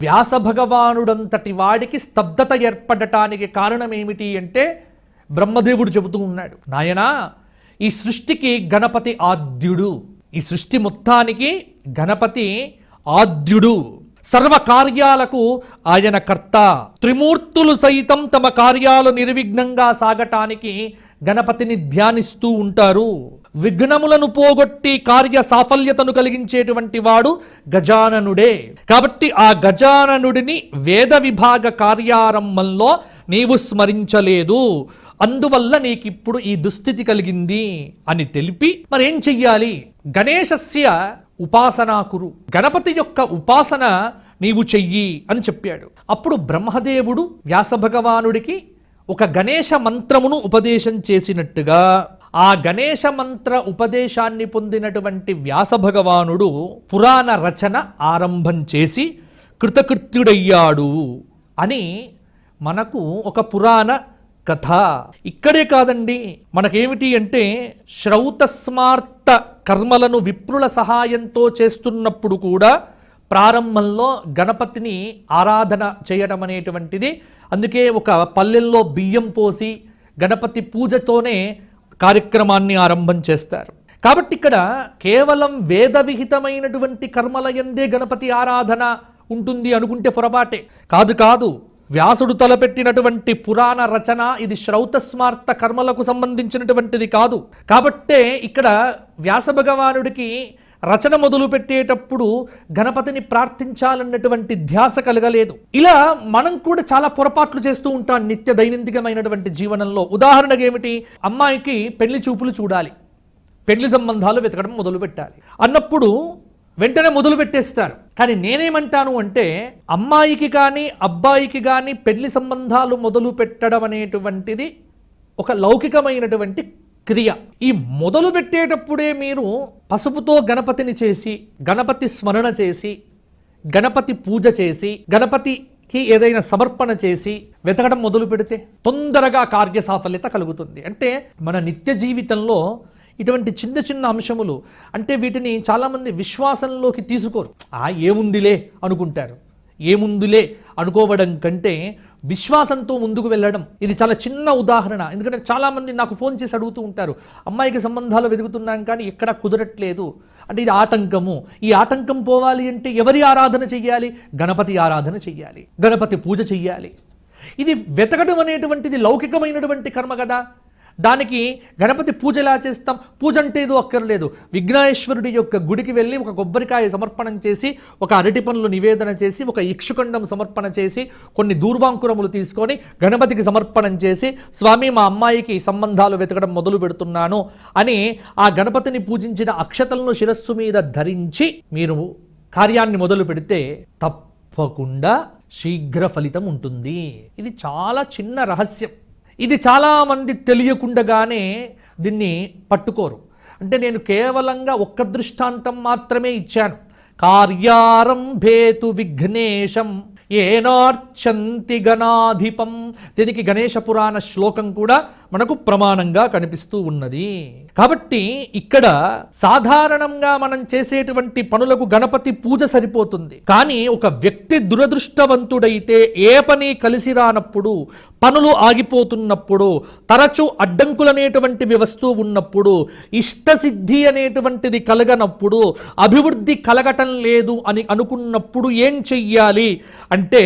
వ్యాస భగవానుడంతటి వాడికి స్తబ్దత ఏర్పడటానికి కారణం ఏమిటి అంటే బ్రహ్మదేవుడు చెబుతూ ఉన్నాడు నాయనా ఈ సృష్టికి గణపతి ఆద్యుడు. ఈ సృష్టి మొత్తానికి గణపతి ఆద్యుడు. సర్వ కార్యాలకు ఆయన కర్త. త్రిమూర్తులు సైతం తమ కార్యాలు నిర్విఘ్నంగా సాగటానికి గణపతిని ధ్యానిస్తూ ఉంటారు. విఘ్నములను పోగొట్టి కార్య సాఫల్యతను కలిగించేటువంటి వాడు గజాననుడే. కాబట్టి ఆ గజాననుడిని వేద విభాగ కార్యారంభంలో నీవు స్మరించలేదు. అందువల్ల నీకిప్పుడు ఈ దుస్థితి కలిగింది అని తెలిపి మరేం చెయ్యాలి? గణేశస్య ఉపాసనాకురు. గణపతి యొక్క ఉపాసన నీవు చెయ్యి అని చెప్పాడు. అప్పుడు బ్రహ్మదేవుడు వ్యాస భగవానుడికి ఒక గణేశ మంత్రమును ఉపదేశం చేసినట్టుగా ఆ గణేశ మంత్ర ఉపదేశాన్ని పొందినటువంటి వ్యాస భగవానుడు పురాణ రచన ఆరంభం చేసి కృతకృత్యుడయ్యాడు అని మనకు ఒక పురాణ కథ. ఇక్కడే కాదండి మనకేమిటి అంటే శ్రౌతస్మార్త కర్మలను విప్రుల సహాయంతో చేస్తున్నప్పుడు కూడా ప్రారంభంలో గణపతిని ఆరాధన చేయడం అనేటువంటిది అందుకే ఒక పల్లెల్లో బియ్యం పోసి గణపతి పూజతోనే కార్యక్రమాన్ని ఆరంభం చేస్తారు. కాబట్టి ఇక్కడ కేవలం వేద విహితమైనటువంటి కర్మల ఎందే గణపతి ఆరాధన ఉంటుంది అనుకుంటే పొరపాటే. కాదు కాదు వ్యాసుడు తలపెట్టినటువంటి పురాణ రచన ఇది శ్రౌతస్మార్త కర్మలకు సంబంధించినటువంటిది కాదు. కాబట్టే ఇక్కడ వ్యాస భగవానుడికి రచన మొదలు పెట్టేటప్పుడు గణపతిని ప్రార్థించాలన్నటువంటి ధ్యాస కలగలేదు. ఇలా మనం కూడా చాలా పొరపాట్లు చేస్తూ ఉంటాం నిత్య దైనందికమైనటువంటి జీవనంలో. ఉదాహరణకు ఏమిటి? అమ్మాయికి పెళ్ళి చూపులు చూడాలి. పెళ్ళి సంబంధాలు వెతకడం మొదలు పెట్టాలి అన్నప్పుడు వెంటనే మొదలు పెట్టేస్తారు కానీ నేనేమంటాను అంటే అమ్మాయికి కానీ అబ్బాయికి కానీ పెళ్ళి సంబంధాలు మొదలు పెట్టడం అనేటువంటిది ఒక లౌకికమైనటువంటి క్రియ. ఈ మొదలు పెట్టేటప్పుడే మీరు పసుపుతో గణపతిని చేసి గణపతి స్మరణ చేసి గణపతి పూజ చేసి గణపతికి ఏదైనా సమర్పణ చేసి వెతకడం మొదలు పెడితే తొందరగా కార్య సాఫల్యత కలుగుతుంది. అంటే మన నిత్య జీవితంలో ఇటువంటి చిన్న చిన్న అంశములు అంటే వీటిని చాలామంది విశ్వాసంలోకి తీసుకోరు. ఆ ఏముందిలే అనుకుంటారు. ఏముందిలే అనుకోవడం కంటే విశ్వాసంతో ముందుకు వెళ్ళడం. ఇది చాలా చిన్న ఉదాహరణ. ఎందుకంటే చాలామంది నాకు ఫోన్ చేసి అడుగుతూ ఉంటారు అమ్మాయికి సంబంధాలు వెతుకుతున్నాం కానీ ఎక్కడా కుదరట్లేదు. అంటే ఇది ఆటంకము. ఈ ఆటంకం పోవాలి అంటే ఎవరి ఆరాధన చెయ్యాలి? గణపతి ఆరాధన చెయ్యాలి. గణపతి పూజ చెయ్యాలి. ఇది వెతకడం అనేటువంటిది లౌకికమైనటువంటి కర్మ కదా. దానికి గణపతి పూజ ఎలా చేస్తాం? పూజ అంటే ఏదో అక్కర్లేదు. విఘ్నేశ్వరుడి యొక్క గుడికి వెళ్ళి ఒక కొబ్బరికాయ సమర్పణం చేసి ఒక అరటి పనులు నివేదన చేసి ఒక యక్షుఖండం సమర్పణ చేసి కొన్ని దూర్వాంకురములు తీసుకొని గణపతికి సమర్పణం చేసి స్వామి మా అమ్మాయికి సంబంధాలు వెతకడం మొదలు పెడుతున్నాను అని ఆ గణపతిని పూజించిన అక్షతలను శిరస్సు మీద ధరించి మీరు కార్యాన్ని మొదలు పెడితే తప్పకుండా శీఘ్ర ఫలితం ఉంటుంది. ఇది చాలా చిన్న రహస్యం. ఇది చాలామంది తెలియకుండగానే దీన్ని పట్టుకోరు. అంటే నేను కేవలంగా ఒక్క దృష్టాంతం మాత్రమే ఇచ్చాను. కార్యారంభేతు విఘ్నేశం ఏనార్చంతి గణాధిపం. దీనికి గణేశ పురాణ శ్లోకం కూడా మనకు ప్రమాణంగా కనిపిస్తూ ఉన్నది. కాబట్టి ఇక్కడ సాధారణంగా మనం చేసేటువంటి పనులకు గణపతి పూజ సరిపోతుంది. కానీ ఒక వ్యక్తి దురదృష్టవంతుడైతే ఏ పని కలిసి రానప్పుడు పనులు ఆగిపోతున్నప్పుడు తరచు అడ్డంకులనేటువంటివి వస్తూ ఉన్నప్పుడు ఇష్టసిద్ధి అనేటువంటిది కలగనప్పుడు అభివృద్ధి కలగటం లేదు అని అనుకున్నప్పుడు ఏం చెయ్యాలి అంటే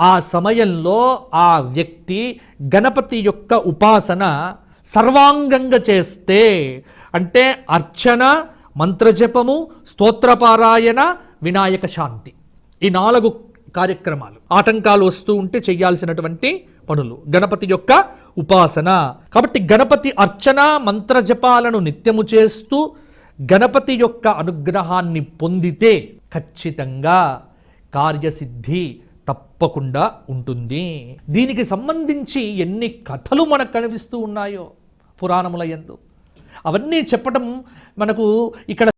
ఆ సమయంలో ఆ వ్యక్తి గణపతి యొక్క ఉపాసన సర్వాంగంగా చేస్తే అంటే అర్చన మంత్రజపము స్తోత్రపారాయణ వినాయక శాంతి. ఈ నాలుగు కార్యక్రమాలు. ఆటంకాలు వస్తూ ఉంటే చేయాల్సినటువంటి పనులు. గణపతి యొక్క ఉపాసన. కాబట్టి గణపతి అర్చన మంత్రజపాలను నిత్యము చేస్తూ గణపతి యొక్క అనుగ్రహాన్ని పొందితే ఖచ్చితంగా కార్యసిద్ధి తప్పకుండా ఉంటుంది. దీనికి సంబంధించి ఎన్ని కథలు మనకు కనిపిస్తూ ఉన్నాయో పురాణముల ఎందు అవన్నీ చెప్పటం మనకు ఇక్కడ